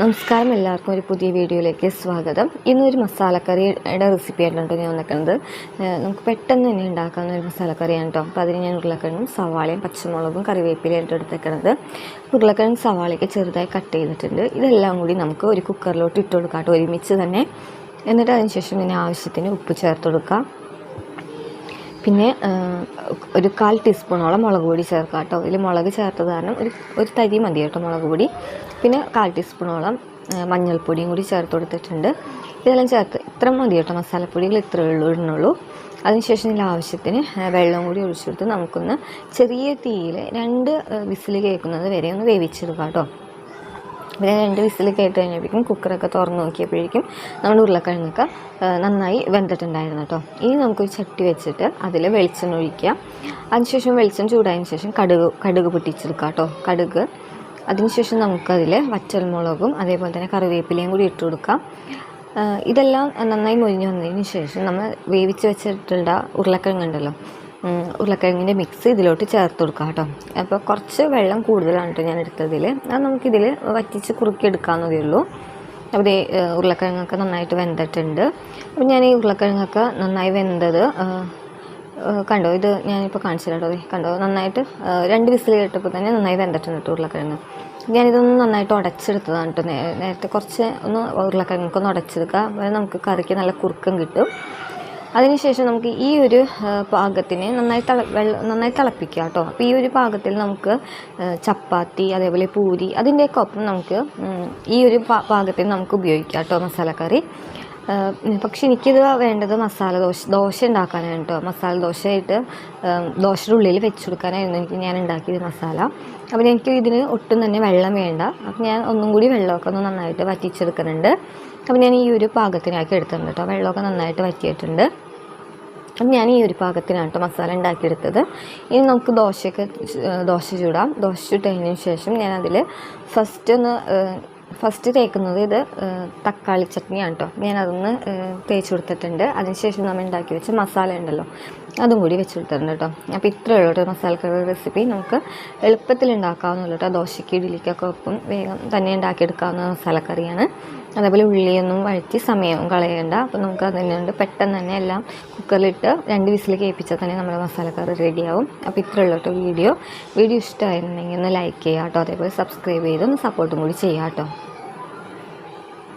നമസ്കാരം എല്ലാവർക്കും ഒരു പുതിയ വീഡിയോയിലേക്ക് സ്വാഗതം. ഇന്നൊരു മസാലക്കറിയുടെ റെസിപ്പി ആയിട്ടാണ് ഞാൻ വന്നിരിക്കുന്നത്. നമുക്ക് പെട്ടെന്ന് തന്നെ ഉണ്ടാക്കാവുന്ന ഒരു മസാലക്കറിയാണ് കേട്ടോ. അപ്പോൾ അതിന് ഞാൻ ഉരുളക്കിഴങ്ങും സവാളയും പച്ചമുളകും കറിവേപ്പിലയായിട്ട് എടുത്തേക്കുന്നത് ഉരുളക്കിഴങ്ങ് സവാളയൊക്കെ ചെറുതായി കട്ട് ചെയ്തിട്ടുണ്ട്. ഇതെല്ലാം കൂടി നമുക്ക് ഒരു കുക്കറിലോട്ട് ഇട്ട് കൊടുക്കാം കേട്ടോ. ഒരുമിച്ച് തന്നെ. എന്നിട്ട് അതിന് ശേഷം ഇതിന് ആവശ്യത്തിന് ഉപ്പ് ചേർത്ത് കൊടുക്കാം. പിന്നെ ഒരു കാൽ ടീസ്പൂണോളം മുളക് പൊടി ചേർക്കാം കേട്ടോ ഇതിൽ മുളക് ചേർത്തത് കാരണം ഒരു ഒരു തരി മതി കേട്ടോ മുളക് പൊടി. പിന്നെ കാൽ ടീസ്പൂണോളം മഞ്ഞൾപ്പൊടിയും കൂടി ചേർത്ത് കൊടുത്തിട്ടുണ്ട്. ഇതെല്ലാം ചേർത്ത് ഇത്ര മതി കേട്ടോ. മസാലപ്പൊടികൾ ഇത്രയേ ഉള്ളൂ ഇടുന്നുള്ളൂ. അതിനുശേഷം ഇതിൽ ആവശ്യത്തിന് വെള്ളം കൂടി ഒഴിച്ചെടുത്ത് നമുക്കൊന്ന് ചെറിയ തീയിൽ രണ്ട് വിസിൽ കേൾക്കുന്നത് വരെ ഒന്ന് വേവിച്ചെടുക്കാം കേട്ടോ. പിന്നെ രണ്ട് വിസിൽ കേട്ട് കഴിഞ്ഞപ്പോഴേക്കും കുക്കറൊക്കെ തുറന്ന് നോക്കിയപ്പോഴേക്കും നമ്മുടെ ഉരുളക്കിഴങ്ങൊക്കെ നന്നായി വെന്തിട്ടുണ്ടായിരുന്നു കേട്ടോ. ഇനി നമുക്കൊരു ചട്ടി വെച്ചിട്ട് അതിൽ വെളിച്ചെണ്ണ ഒഴിക്കുക. അതിനുശേഷം വെളിച്ചെണ്ണ ചൂടായതിനു ശേഷം കടുക് കടുക് പൊട്ടിച്ചെടുക്കുക കേട്ടോ. കടുക്. അതിനുശേഷം നമുക്കതിൽ വറ്റൽമുളകും അതേപോലെ തന്നെ കറിവേപ്പിലയും കൂടി ഇട്ട് കൊടുക്കാം. ഇതെല്ലാം നന്നായി മൊരിഞ്ഞ് വന്നതിന് ശേഷം നമ്മൾ വേവിച്ച് വെച്ചിട്ടുള്ള ഉരുളക്കിഴങ്ങുണ്ടല്ലോ ഉരുളക്കിഴങ്ങിന്റെ മിക്സ് ഇതിലോട്ട് ചേർത്ത് കൊടുക്കാം കേട്ടോ. അപ്പോൾ കുറച്ച് വെള്ളം കൂടുതലാണ് കേട്ടോ ഞാൻ എടുത്തതിൽ അത് നമുക്കിതിൽ വറ്റിച്ച് കുറുക്കി എടുക്കാവുന്നതേ ഉള്ളൂ അപ്പോൾ ഈ ഉരുളക്കിഴങ്ങൊക്കെ നന്നായിട്ട് വെന്തിട്ടുണ്ട്. അപ്പോൾ ഞാൻ ഈ ഉരുളക്കിഴങ്ങൊക്കെ നന്നായി വെന്തത് കണ്ടോ? ഇത് ഞാനിപ്പോൾ കാണിച്ചില്ല കേട്ടോ കണ്ടോ? നന്നായിട്ട് രണ്ട് വിസിൽ കേട്ടപ്പോൾ തന്നെ നന്നായി വെന്തിട്ടുണ്ട് കേട്ടോ ഉരുളക്കിഴങ്ങ്. ഞാനിതൊന്ന് നന്നായിട്ട് ഉടച്ചെടുത്തതാണ് കേട്ടോ നേരത്തെ കുറച്ച് ഒന്ന് ഉരുളക്കിഴങ്ങൊക്കെ ഒന്ന് ഉടച്ചെടുക്കുക അപ്പോൾ നമുക്ക് കറിക്ക് നല്ല കുറുക്കം കിട്ടും. അതിനുശേഷം നമുക്ക് ഈ ഒരു പാകത്തിന് നന്നായി തിള വെള്ളം നന്നായി തിളപ്പിക്കുക കേട്ടോ. അപ്പോൾ ഈ ഒരു പാകത്തിൽ നമുക്ക് ചപ്പാത്തി അതേപോലെ പൂരി അതിന്റെയൊക്കെ ഒപ്പം നമുക്ക് ഈ ഒരു പാ- പാകത്തിൽ നമുക്ക് ഉപയോഗിക്കാം കേട്ടോ മസാലക്കറി. പക്ഷെ എനിക്കിത് വേണ്ടത് മസാല ദോശ ദോശ ഉണ്ടാക്കാനാണ് കേട്ടോ. മസാല ദോശയായിട്ട് ദോശയുടെ ഉള്ളിൽ വെച്ച് കൊടുക്കാനായിരുന്നു എനിക്ക് ഞാൻ ഉണ്ടാക്കിയത് മസാല. അപ്പോൾ എനിക്ക് ഇതിന് ഒട്ടും തന്നെ വെള്ളം വേണ്ട. അപ്പോൾ ഞാൻ ഒന്നും കൂടി വെള്ളമൊക്കെ ഒന്ന് നന്നായിട്ട് വറ്റിച്ചെടുക്കുന്നുണ്ട്. അപ്പോൾ ഞാൻ ഈ ഒരു പാകത്തിനാക്കി എടുത്തിട്ടുണ്ട് കേട്ടോ. വെള്ളമൊക്കെ നന്നായിട്ട് വറ്റിയിട്ടുണ്ട്. അപ്പം ഞാൻ ഈ ഒരു പാകത്തിനാണ് കേട്ടോ മസാല ഉണ്ടാക്കിയെടുത്തത്. ഇനി നമുക്ക് ദോശയൊക്കെ ദോശ ചൂടാം. ദോശ ചുട്ടതിന് ശേഷം ഞാനതിൽ ഫസ്റ്റ് ഒന്ന് ഫസ്റ്റ് തേക്കുന്നത് ഇത് തക്കാളി ചട്നിയാണ് കേട്ടോ ഞാനതൊന്ന് തേച്ച് കൊടുത്തിട്ടുണ്ട് അതിനുശേഷം നമ്മൾ ഉണ്ടാക്കി വെച്ച മസാല ഉണ്ടല്ലോ അതും കൂടി വെച്ച് കൊടുത്തിട്ടുണ്ട് കേട്ടോ അപ്പോൾ ഇത്രയേ ഉള്ളൂ കേട്ടോ മസാലക്കറി റെസിപ്പി നമുക്ക് എളുപ്പത്തിൽ ഉണ്ടാക്കാവുന്നുള്ളൂ കേട്ടോ ദോശയ്ക്ക് ഇഡ്ഡലിക്കൊക്കെ ഒപ്പം വേഗം തന്നെ ഉണ്ടാക്കിയെടുക്കാവുന്ന മസാലക്കറിയാണ് അതേപോലെ ഉള്ളിയൊന്നും വഴറ്റി സമയവും കളയണ്ട. അപ്പോൾ നമുക്ക് അതിനുണ്ട് പെട്ടെന്ന് തന്നെ എല്ലാം കുക്കറിലിട്ട് രണ്ട് വിസിൽ കേൾപ്പിച്ചാൽ തന്നെ നമ്മുടെ മസാലക്കറി റെഡിയാവും അപ്പോൾ ഇത്രയേ ഉള്ളൂ കേട്ടോ വീഡിയോ. വീഡിയോ ഇഷ്ടമായിരുന്നെങ്കിൽ ഒന്ന് ലൈക്ക് ചെയ്യാം കേട്ടോ അതേപോലെ സബ്സ്ക്രൈബ് ചെയ്ത് ഒന്ന് സപ്പോർട്ടും കൂടി ചെയ്യാം കേട്ടോ